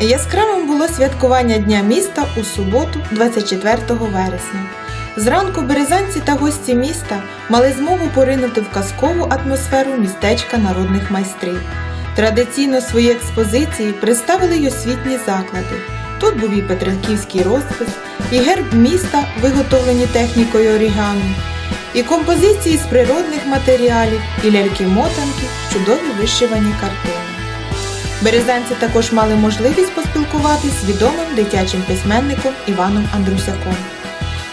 Яскравим було святкування Дня міста у суботу, 24 вересня. Зранку березанці та гості міста мали змогу поринути в казкову атмосферу містечка народних майстрів. Традиційно свої експозиції представили й освітні заклади. Тут був і петриківський розпис, і герб міста, виготовлені технікою орігамі, і композиції з природних матеріалів, і ляльки-мотанки, чудові вишивані картини. Березанці також мали можливість поспілкуватись з відомим дитячим письменником Іваном Андрусяком.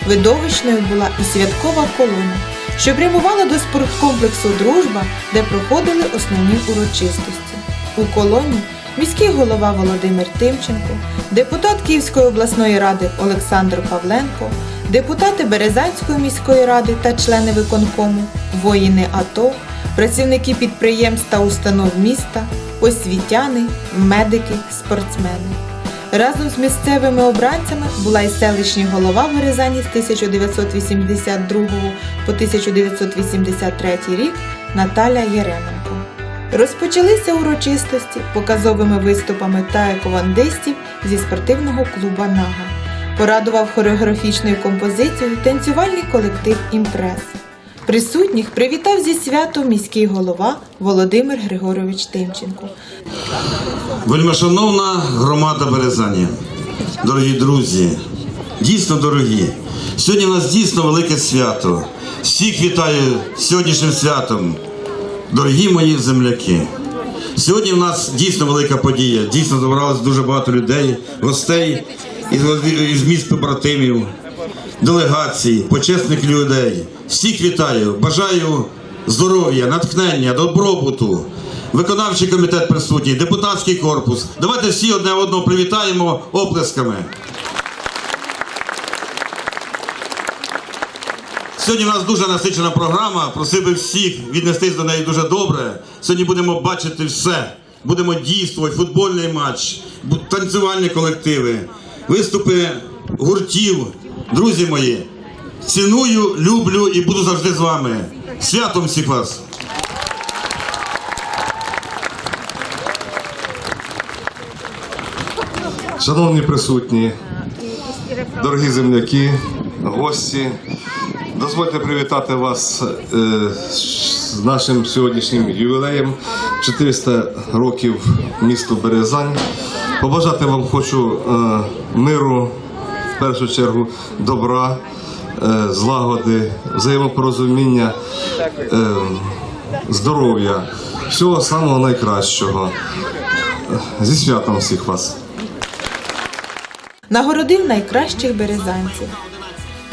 Видовищною була і святкова колона, що прямувала до спорткомплексу Дружба, де проходили основні урочистості. У колоні міський голова Володимир Тимченко, депутат Київської обласної ради Олександр Павленко, депутати Березанської міської ради та члени виконкому, воїни АТО, працівники підприємств та установ міста, освітяни, медики, спортсмени. Разом з місцевими обранцями була і селищний голова Березані з 1982 по 1983 рік Наталя Єременко. Розпочалися урочистості показовими виступами та еквандистів зі спортивного клуба Нага. Порадував хореографічною композицією танцювальний колектив Імпрес. Присутніх привітав зі святом міський голова Володимир Григорович Тимченко. Вельмишановна громада Березані, дорогі друзі, дійсно дорогі. Сьогодні в нас дійсно велике свято. Всіх вітаю сьогоднішнім святом, дорогі мої земляки. Сьогодні в нас дійсно велика подія. Дійсно зібралось дуже багато людей, гостей із міст побратимів, делегацій, почесних людей. Всіх вітаю, бажаю здоров'я, натхнення, добробуту. Виконавчий комітет присутній, депутатський корпус. Давайте всі одне одного привітаємо оплесками. Сьогодні в нас дуже насичена програма. Просив би всіх віднестись до неї дуже добре. Сьогодні будемо бачити все. Будемо дійствувати, футбольний матч, танцювальні колективи, виступи гуртів. Друзі мої, ціную, люблю і буду завжди з вами. Святом всіх вас! Шановні присутні, дорогі земляки, гості, дозвольте привітати вас е, з нашим сьогоднішнім ювілеєм 400 років місту Березань. Побажати вам хочу е, миру, першу чергу, добра, е, злагоди, взаємопорозуміння, е, здоров'я, всього самого найкращого. Зі святом всіх вас! Нагородив найкращих березанців.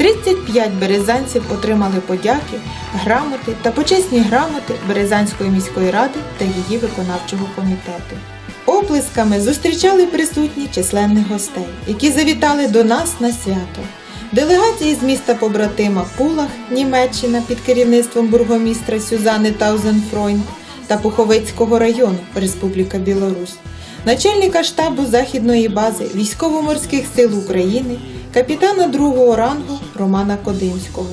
35 березанців отримали подяки, грамоти та почесні грамоти Березанської міської ради та її виконавчого комітету. Оплесками зустрічали присутні численних гостей, які завітали до нас на свято. Делегації з міста побратима Пулах, Німеччина під керівництвом бургомістра Сюзани Таузенфройн та Пуховецького району Республіка Білорусь начальника штабу Західної бази Військово-морських сил України, капітана другого рангу Романа Кодимського,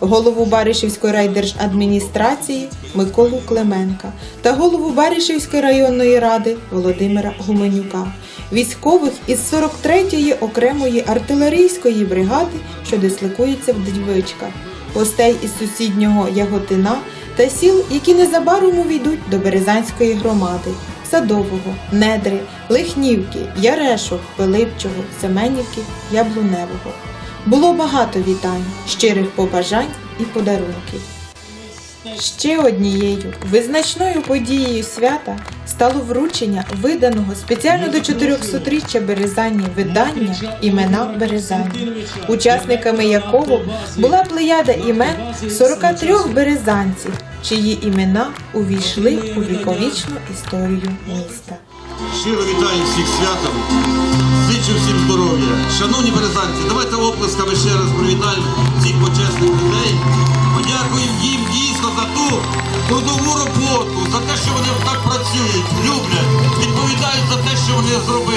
голову Баришівської райдержадміністрації Миколу Клименка та голову Баришівської районної ради Володимира Гуменюка, військових із 43-ї окремої артилерійської бригади, що дислокується в Дівичках, гостей із сусіднього Яготина та сіл, які незабаром увійдуть до Березанської громади. Садового, Недри, Лихнівки, Ярешок, Пилипчого, Семенівки, Яблуневого. Було багато вітань, щирих побажань і подарунків. Ще однією визначною подією свята стало вручення виданого спеціально до 400-річчя Березані видання імена Березані, учасниками якого була плеяда імен 43 березанців, чиї імена увійшли у віковічну історію міста. Щиро вітаю всіх святом. Зичу всім здоров'я. Шановні березанці, давайте оплесками ще раз привітаємо всіх почесних людей. Подякуємо їм дійсно за ту трудову роботу, за те, що вони так працюють, люблять, відповідають за те, що вони зробили.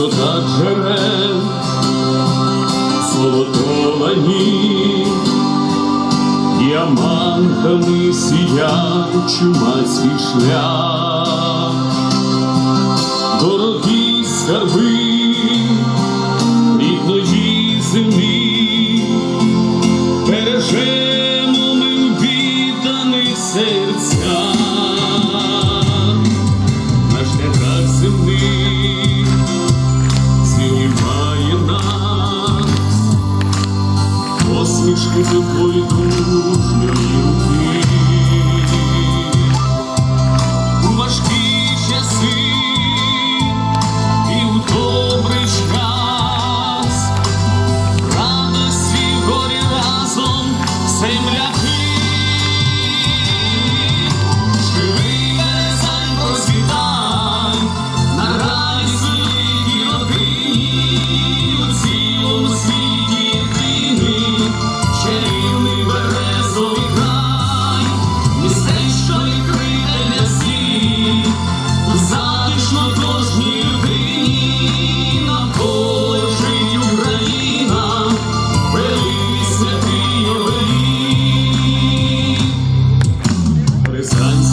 Чистота джерел, золотовані, діамантами сіяють чумацький шлях, дорогі скарби Рязанських нас,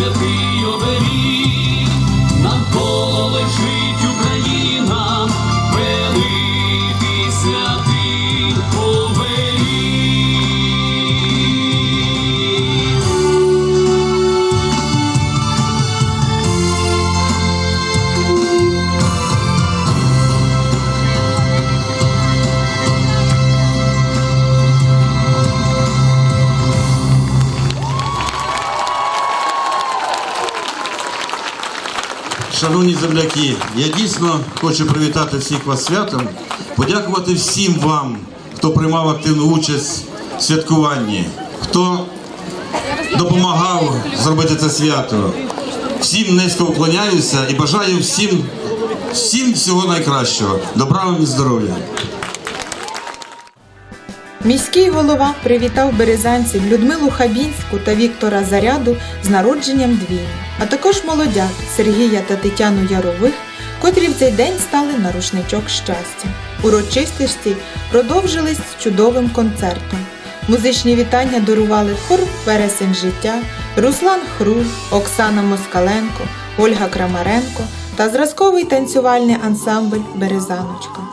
should be Шановні земляки, я дійсно хочу привітати всіх вас святом, подякувати всім вам, хто приймав активну участь в святкуванні, хто допомагав зробити це свято. Всім низько вклоняюся і бажаю всім, всім всього найкращого. Добра вам і здоров'я. Міський голова привітав березанців Людмилу Хабінську та Віктора Заряду з народженням двійні, а також молодят Сергія та Тетяну Ярових, котрі в цей день стали на рушничок щастя. Урочистості продовжились чудовим концертом. Музичні вітання дарували хор Вересень життя, Руслан Хруль, Оксана Москаленко, Ольга Крамаренко та зразковий танцювальний ансамбль Березаночка.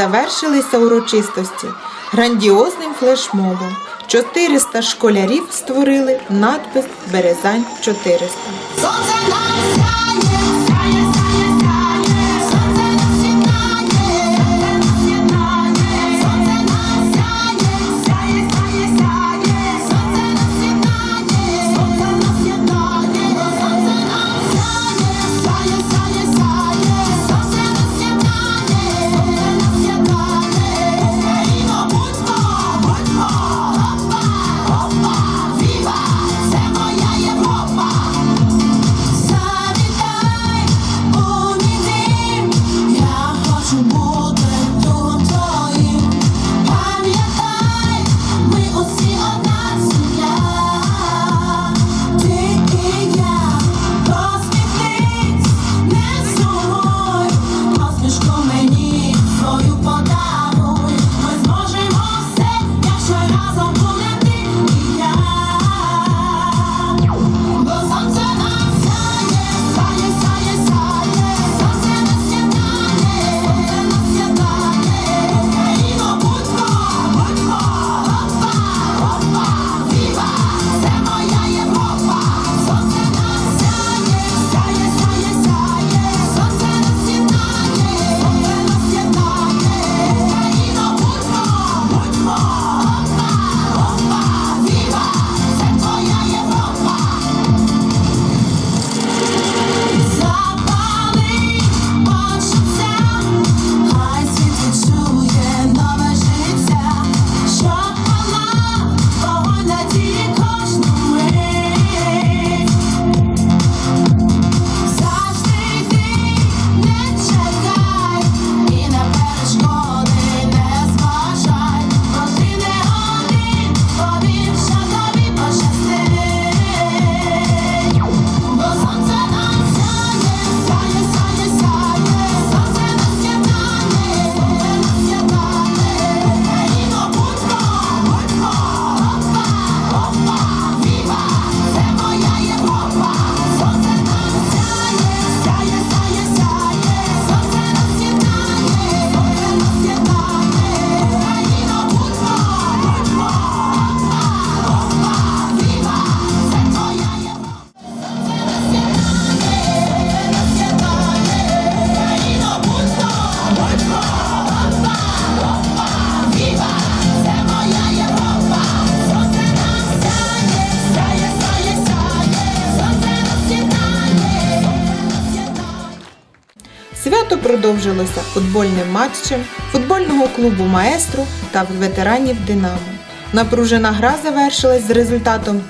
завершилися урочистості грандіозним флешмобом. 400 школярів створили надпис Березань 400. Тобто свято продовжилося футбольним матчем футбольного клубу Маестро та ветеранів Динамо. Напружена гра завершилась з результатом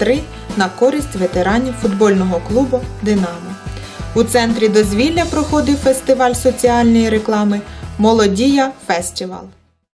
5-3 на користь ветеранів футбольного клубу Динамо. У центрі дозвілля проходив фестиваль соціальної реклами Молодія Фестивал.